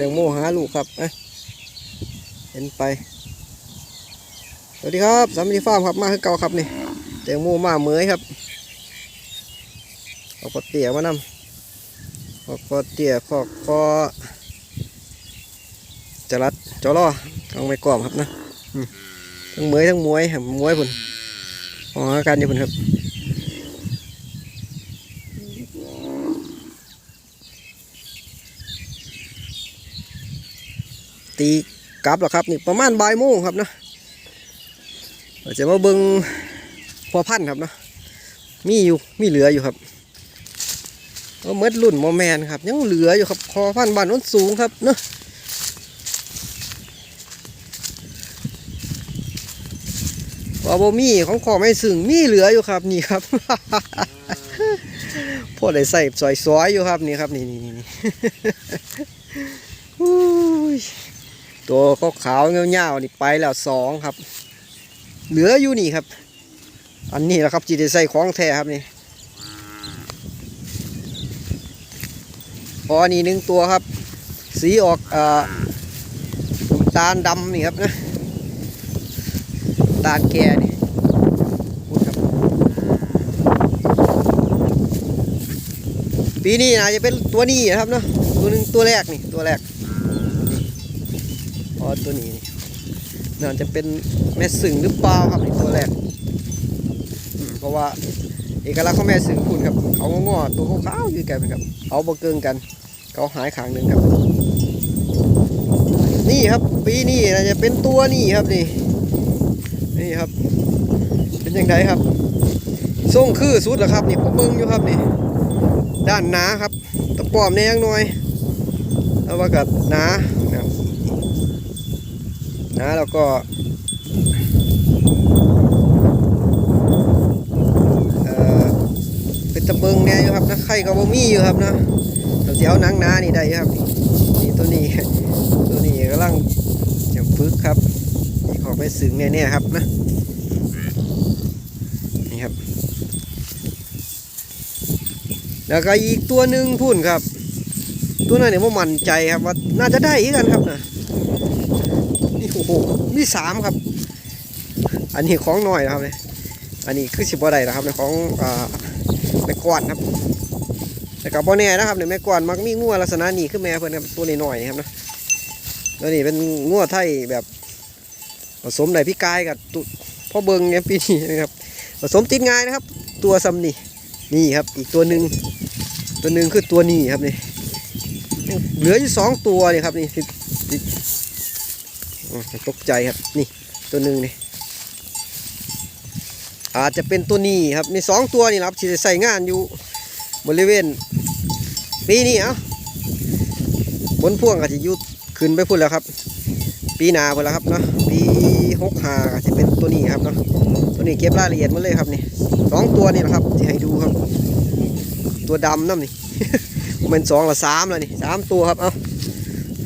แตงโมหาลูกครับนะเห็นไป สวัสดีครับสามีฟาร์มครับมาคือเก่าครับนี่แตงโมมาเหมยครับเอาปอเตี๋ยมานำเอาปอเตี๋ยขอกคอจรัดจอรอเอาไม่กรอบครับนะทั้งเหมยทั้งมวยครับมวยพุ่นออกอาการอยู่พุ่นครับ ตีกลับแล้วครับนี่ประมาณบ่ายโมงครับนะเราจะมาเบิ้งพอพันธ์ครับเนาะมีอยู่มีเหลืออยู่ครับเมดรุ่นโมแมนครับ ยังเหลืออยู่ครับพอพันธ์บานโน้นสูงครับเนาะว่าบ่มีของขอไม่สึงมีเหลืออยู่ครับนี่ครับพอได้ใส่ซอยๆอยู่ครับนี่ครับนี่นี่นี่ ตัวก็ขาวๆเงี้ยวๆนี่ไปแล้วสองครับ เหลืออยู่นี่ครับ อันนี้แหละครับจีได้ใส่ของแท้ครับนี่พออันนี้หนึ่งตัวครับ สีออกอ่อน้ำตาลดำนี่ครับนะน้ำตาลแก่นี่ปีนี้นะจะเป็นตัวนี้นะครับเนาะตัวหนึ่งตัวแรกนี่ตัวแรก อตัวนี้นี่น่าจะเป็นแม่สึงหรือเปล่าครับนี่ตัวแรกเพราะว่าเอกลักษณ์ของแม่สึงคุณครับเขางอตัวขาวๆอยู่กันครับเขาบกเกิงกัน เขาหายขางหนึ่งครับ นี่ครับ ปีนี้น่าจะเป็นตัวนี่ครับนี่ นี่ครับ เป็นยังไงครับส่งคือสุดแล้วครับนี่ผมเบิ่งอยู่ครับนี่ ด้านหนาครับตะปอมเนี่ยยังน้อยแล้วว่ากับหนา นะแล้วก็เอ่อเป็นตะเบิงแน่อยู่ครับนะไข่ก็บ่มีอยู่ครับนะเราจะเอานังนานี่ได้ครับนี่ตัวนี้ตัวนี้กำลังจะฝึกครับนี่ขอไปสึงแน่ๆครับนะนี่ครับ แล้วก็อีกตัวหนึ่งพุ่นครับ ตัวนั้นเนี่ยผมมั่นใจครับว่าน่าจะได้อีกกันครับนะ อ้โหมีสามครับ อันนี้ของหน้อยนะครับเนี่ยอันนี้คือสิบอะไรนะครับในของอ่าแม่กวนครับแต่กับบ่แน่นะครับเนี่ยแม่กวนมักมีงัวลักษณะนี้คือแม่เพิ่นครับตัวน้อยๆครับนะแล้วนี่เป็นงัวไทยแบบผสมในพี่กายกับตุพ่อเบิงเนี่ยปีนี้นะครับผสมติดง่ายนะครับ ตัวซ้ำนี่นี่ครับ อีกตัวหนึ่งตัวหนึ่งคือตัวนี้ครับนี่เหลืออยู่สองตัวนี่ครับนี่อ๋อ ตกใจครับนี่ตัวหนึ่งนี่อาจจะเป็นตัวนี้ครับมีสองตัวนี่ครับที่ใส่งานอยู่บริเวณปีนี้เอ้าบนพ่วงก็จะยุดขึ้นไปพุ่นแล้วครับ ปีหนาพุ่นแล้วครับเนาะปีหกหาก็จะเป็นตัวนี้ครับเนาะตัวนี้เก็บรายละเอียดมาเลยครับนี่สองตัวนี่แหละครับที่ให้ดูครับ ตัวดำน้ำนี่มเป็นสองละสามแล้วนี่สามตัวครับเอ้า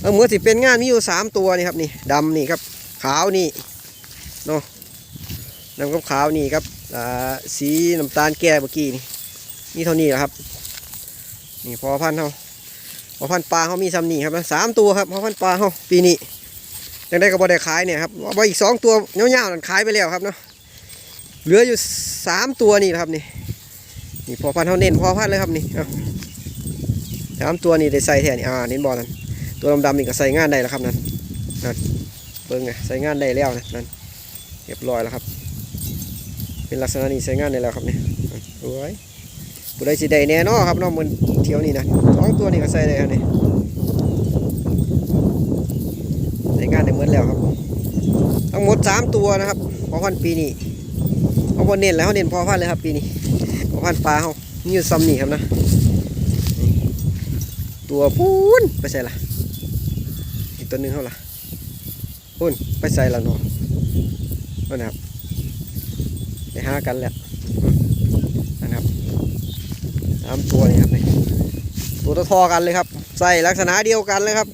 เออเหมือนสิเป็นงานมีอยู่สามตัวนี่ครับนี่ดำนี่ครับขาวนี่เนาะดำกับขาวนี่ครับอ่าสีน้ำตาลแก่เมื่อกี้นี่มีเท่านี้แหละครับ นี่พอพันเขาพอพันปลาเขามีซ้ำนี่ครับสามตัวครับพอพันปลาเขาปีนี้ยังได้ก็บ่ได้ขายเนี่ยครับว่าอีกสองตัวเงี้ยวๆนั่นขายไปแล้วครับเนาะเหลืออยู่สามตัวนี่แหละครับนี่นี่พอพันเขาเน้นพอพันเลยครับนี่สามตัวนี่ได้ใส่แทนนี่อ่าเน้นบอลนั่น ตัวดำๆนี่ก็ใส่งานได้แล้วครับนั่นนั่นเบิ้งไงใส่งานได้แล้วนะนั่นเรียบร้อยแล้วครับ เป็นลักษณะนี้ใส่งานได้แล้วครับเนี่ยนั่นสวยผู้ใดสิได้แน่นอครับน้องมันเที่ยวนี้นะสองตัวนี่ก็ใส่ได้ครับนี่ใส่งานได้หมดแล้วครับทั้งหมดสามตัวนะครับพอพันปีนี้เขาบนเน้นแล้วเขาเน้นพอพันเลยครับปีนี้พอพันปลาเขานี่อยู่ซ้ำนี่ครับนะ ตัวพูนไปใส่ละ ตัวนึงเท่าละพูนไปใส่ละเนาะนั่นะครับไปหากันแหละนะครับตามตัวนี่ครับนี่ตัวทอกันเลยครับ ใส่ลักษณะเดียวกันเลยครับ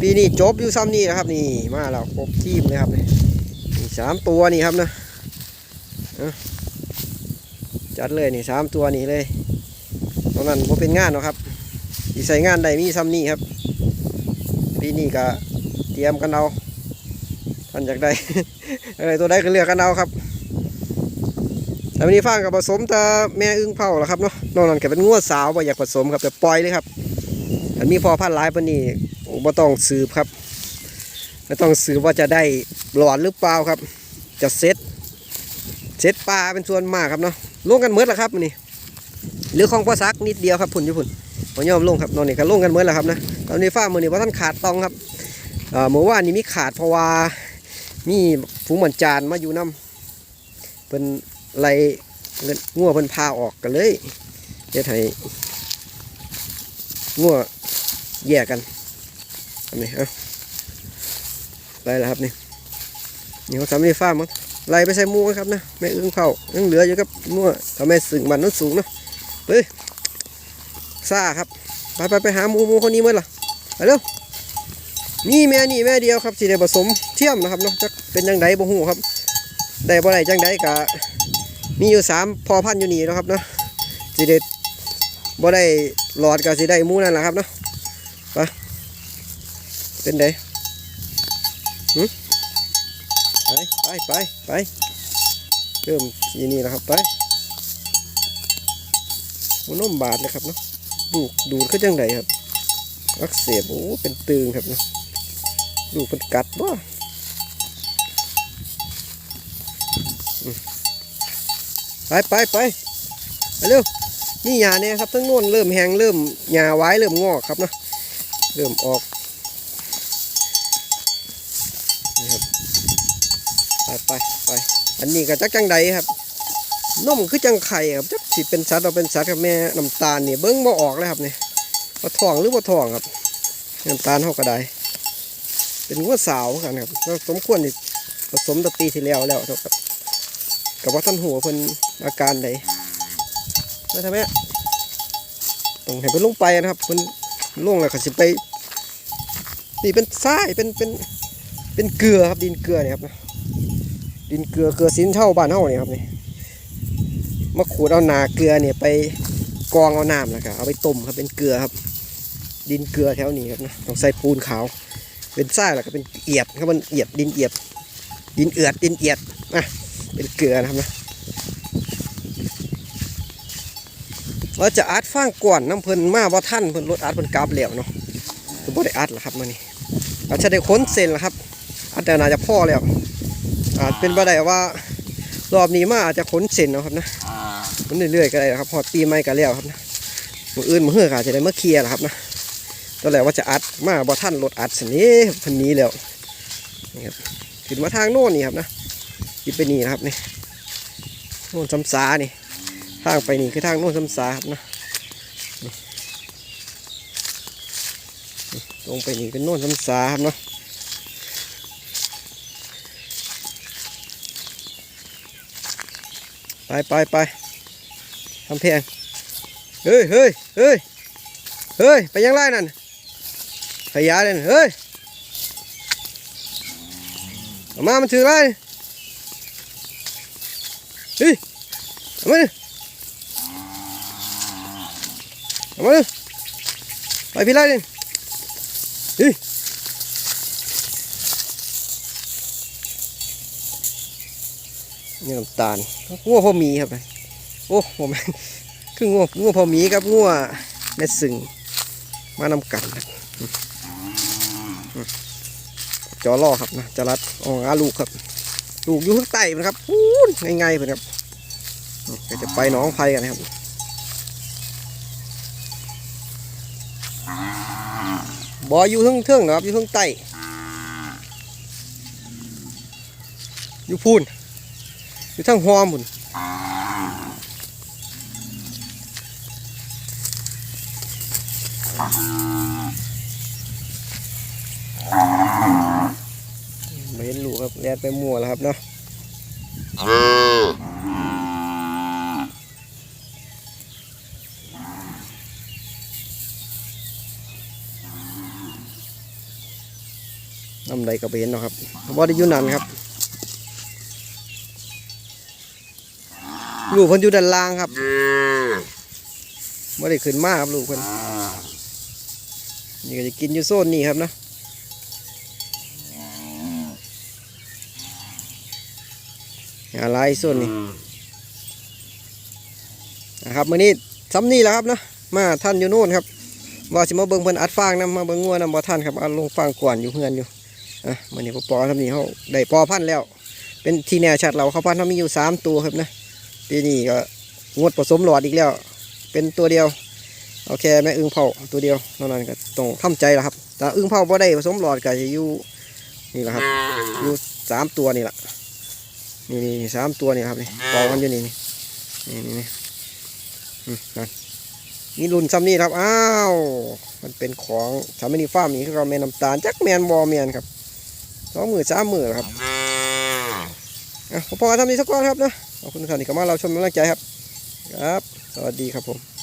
ปีนี้จบอยู่ซ้ำนี่นะครับ นี่มาแล้วครบทีมเลยครับนี่สามตัวนี่ครับนะเอจัดเลยนี่สามตัวนี่เลยตรงนั้นผมเป็นงานเนาะครับที่ใส่งานใดมีซ้ำนี่ครับ ปีนี้ก็เตรียมกันเอาท่านอยากได้อะไรตัวใดก็เลือกกันเอาครับแต่วันนี้ฟางกับผสมแต่แม่อึ้งเผาแล้วครับเนาะนอกนั้นก็เป็นงวดสาวบ่อยากผสมครับแต่ปล่อยเลยครับอันมีพอพันหลายปนนี้โอ้บ่ต้องสืบครับไม่ต้องสืบว่าจะได้หลอดหรือเปล่าครับ จะเซ็ตเซ็ตปลาเป็นส่วนมากครับเนาะลงกันเมดแล้วครับมื้อนี้หรือของพ่อซักนิดเดียวครับพุ่นอยู่พุ่ นบ่ยอมลงครับนอนนี่ก็ลงกันเมดแล้วครับนะตอนนี้ฟ้ามือนี้ว่าท่านขาดตองครับเมื่อวานนี้มีขาดเพราะว่ามีฝูงหมันจานมาอยู่นํเป็นไล่เงินงัวเพิ่นพาออกกันเลยเฮ็ดให้งัวแยกกันอันนี้เอาไล่แล้วครับนี่นี่เขาทำนฟาร์มมั้งไล่ไปใส่มูกันครับนะแม่อึ้งเผายังเหลืออยู่กับนัวทำแม่สึงมันนั้นสูงเนาะเฮ้ย ซ่าครับ ไปไปไปหาหมูหมูคนนี้เมื่อล่ะไปเร็วนี่แม่นี่แม่เดียวครับสีได้ผสมเทียมนะครับเนาะจะเป็นจังไดบ่ฮู้ครับ ได้บ่ได้จังไดกะมีอยู่สามพอพันอยู่นี่นะครับเนาะสีได้บ่ได้หลอดกับสีได้หมูนั่นแหละครับเนาะไปเป็นไดไปไปไปไปเริ่มทีนี้แล้วครับไปมันน้มบาดเลยครับเนาะ ดูกดูดก็จังไดครับ อักเสบโอ้เป็นตึงครับเนาะดูกเป็นกัดบ่ไปไปไปไปเร็วนี่หญ้าเนี่ยครับทั้งโน้นเริ่มแห้งเริ่มหญ้าไว้เริ่มงอกครับเนาะเริ่มออกนี่ครับไปไปไปอันนี้ก็จักจังใดครับนมคือจังไข่ครับจัก สิเป็นสัตว์เราเป็นสัตว์กับแม่น้ำตาลนี่เบิ้งบ่ออกเลยครับเนี่ยว่าทองหรือว่าทองครับน้ำตาลเท่าก็ไดเป็นงัวสาวกันครับสมควรที่ผสมตะปีที่แล้วแล้วเท่ากับกับว่าท่านหัวเพิ่นอาการใดมาทำไมต้องให้เพิ่นลงไปนะครับเพิ่นลงแล้วก็สิไปนี่เป็นทรายเป็นเป็นเป็นเกลือครับดินเกลือเนี่ยครับดินเกลือเกลือสินเท่าบ้านเท่านี่ครับนี่ มาขูดเอานาเกลือเนี่ยไปกองเอาน้ำแล้วก็เอาไปต้มครับเป็นเกลือครับ ดินเกลือแถวนี้ครับนะต้องใส่ปูนขาว เป็นทรายแล้วก็เป็นเอียดครับมันเอียดดินเอียด ดินเอือดดินเอียดอะเป็นเกลือนะครับนะเราจะอัดฟางก่อนน้ำเพิ่นมาว่าท่านเพิ่นรถอัดเพิ่นกราบแล้วเนาะคือบ่ได้อัดหรอครับมานี่เราจะได้ค้นเซนแล้วครับอัดแต่น่าจะพ่อแล้วอาจเป็นไปได้ว่ารอบนี้มาอาจจะขนเส้นนะครับนะ มันเรื่อยๆก็ได้นะครับพอดปีใหม่ก็แล้วครับนะมืออื่นมือเฮือกอาจจะได้เมื่อเคลียร์ครับนะตอนแรกว่าจะอัดมาบ่ท่านรถอัดสินี้พันนี้แล้วนี่ครับขึ้นมาทางโน่นนี่ครับนะขึ้นไปนี่นะครับนี่โน่นซ้ำซานี่ทางไปนี่คือทางโน่นซ้ำซาครับนะลงไปนี่เป็นโน่นซ้ำซาครับเนาะไปไปไปำเพงเฮ้ยเฮ้ยเฮ้ยเฮ้ยไปยังไรนั่นขยะเลยเฮ้ยเอามา มันถือไรเฮ้ยเอามาดิเอามาดิไปพี่ไรดิเฮ้ยนี่น้ำตาลงัวพอมีครับ โอ้ผมคืองัวงัวพอมีครับงัวแม่สึงมานำกันครับอืมอืมจอล่อครับนะจะรัดออกอาลูกครับ ลูกอยู่ข้างใต้นะครับพูนง่ายๆเพื่อนครับอืมก็จะไปน้องไผ่กันนะครับบออยู่เทิงเทิงนะครับอยู่เทิงใต้อยู่พูนอยู่ทั้งหอมพุ่น ไม่เห็นลูกครับแลนไปมั่วแล้วครับเนาะน้ำใดก็ไปเห็นเนาะครับว่าได้อยู่นันครับ ลูกเพิ่นอยู่ด้านล่างครับไม่ได้ขึ้นมากครับลูกเพิ่นนี่ก็จะกินอยู่โซนนี้ครับนะ อะไรส่วนนี้นะครับมื้อนี้ซ้ำนี่แหละครับเนาะมาท่านอยู่นู่นครับว่าสิมาเบิ่งเพิ่นอัดฟางนํมาเบิ่งงัวนํบ่ท่านครับเอาลงฟางกวนอยู่เฮือนอยู่อะมื้อนี้พอปอทำนี่เฮาได้พอพันธุ์แล้ว เป็นที่แน่ชัดเราเขาพันธุ์เขามีอยู่สามตัวครับนะปีนี้ก็งดผสมหลอดอีกแล้ว เป็นตัวเดียวเอาแค่แม่อึ่งเผาตัวเดียวนอกนั้นก็ต้องทำใจแล้วครับแต่อึ่งเผาพอได้ผสมหลอดก็จะอยู่นี่แหละครับอยู่สามตัวนี่แหละ นี่นี่นี่สามตัวนี่ครับนี่ปอกมันอยู่นี่นี่นี่นี่นี่อืมนั่นนี่รุ่นซ้ำนี่ครับ อ้าว มันเป็นของสามินีฟาร์มนี่คือเราแมนน้ำตาลจักแมนบอแมนครับสองมือสามมือครับอะพอๆทำนี้สักก้อนครับนะขอบคุณทุกท่านที่เข้ามาเราชมกำลังใจครับ ครับ สวัสดีครับผม